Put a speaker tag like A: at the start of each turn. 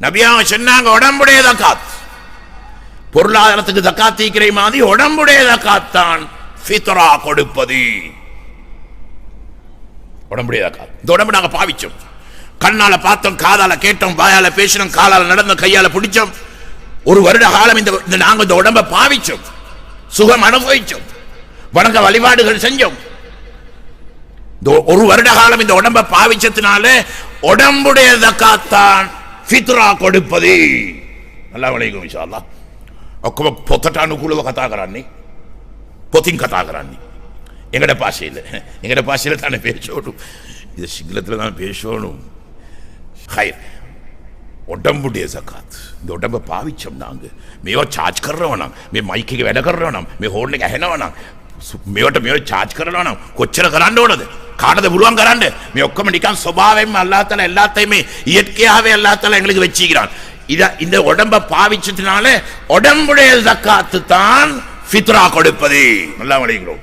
A: நபியாக சொன்னாங்க உடம்புடைய தக்காத் பொருளாதாரத்துக்கு தக்காத் தீக்கிற மாதிரி உடம்புடைய தக்காத் தான் ஃபித்ரா கொடுப்பது. உடம்புடைய தக்காத் இந்த உடம்பு நாங்க பாவிச்சோம். கண்ணால பார்த்தோம் காதால கேட்டோம் வாயால பேசினோம் காலால நடந்தோம் கையால பிடிச்சோம். ஒரு வருட காலம் இந்த இந்த நாங்க இந்த உடம்பை பாவிச்சோம். சுகம் அனுபவிச்சோம். வணக்க வழிபாடுகள் செஞ்சோம். ஒரு வருட காலம் இந்த உடம்பை பாவிச்சதுனால உடம்புடைய தக்காத்தான் ෆිතරා කොඩුපද නලාවලේකම විශාල්ලා ඔක්කොම පොතට අනුකුලව කතා කරන්නේ. පොතින් කතා කරන්නේ. එඟට පාශේල එඟට පාශල තන පේෂෝටු ඉ සිංලතල තන පේෂෝනු. හයි ඔඩම්බුඩේ සකත්. දොඩඹ පාවිච්චම් නාංග මේවා චාච් කරනවනම් මේ මයික එක වැඩ කරනවනම් මේ හෝර්න එක ඇහෙනවනම් මේවට මේ චාච් කරනවනම් කොච්චර කරන්න ඕනද? කාටද පුළුවන් කරන්න මේ ඔක්කොම නිකන් எல்லாத்தையுமே இயற்கையாகவே எல்லாத்தால எங்களுக்கு வச்சுக்கிறான். இதை இந்த உடம்ப பாவிச்சதுனால உடம்புடைய ஜக்காத்து தான் ஃபித்ரா கொடுப்பது. நல்லா வழிகிறோம்